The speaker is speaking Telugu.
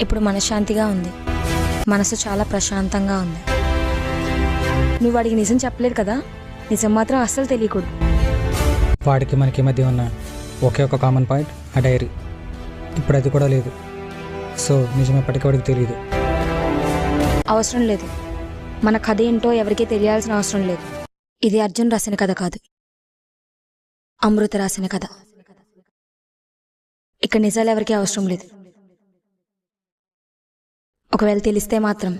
ఇప్పుడు మనశ్శాంతిగా ఉంది. మనసు చాలా ప్రశాంతంగా ఉంది. నువ్వు వాడికి నిజం చెప్పలేదు కదా? నిజం మాత్రం అస్సలు తెలియకూడదు. వాడికి మనకి మధ్య ఉన్న ఒకే ఒక కామన్ పాయింట్ ఆ డైరీ ఇప్పుడు అది కూడా లేదు. సో నిజం ఎప్పటికీ వాడికి తెలియదు అవసరం లేదు. మన కథ ఏంటో ఎవరికీ తెలియాల్సిన అవసరం లేదు. ఇది అర్జున్ రాసిన కథ కాదు. అమృత రాసిన కథ. ఇక్కడ నిజాలు ఎవరికీ అవసరం లేదు. ఒకవేళ తెలిస్తే మాత్రం.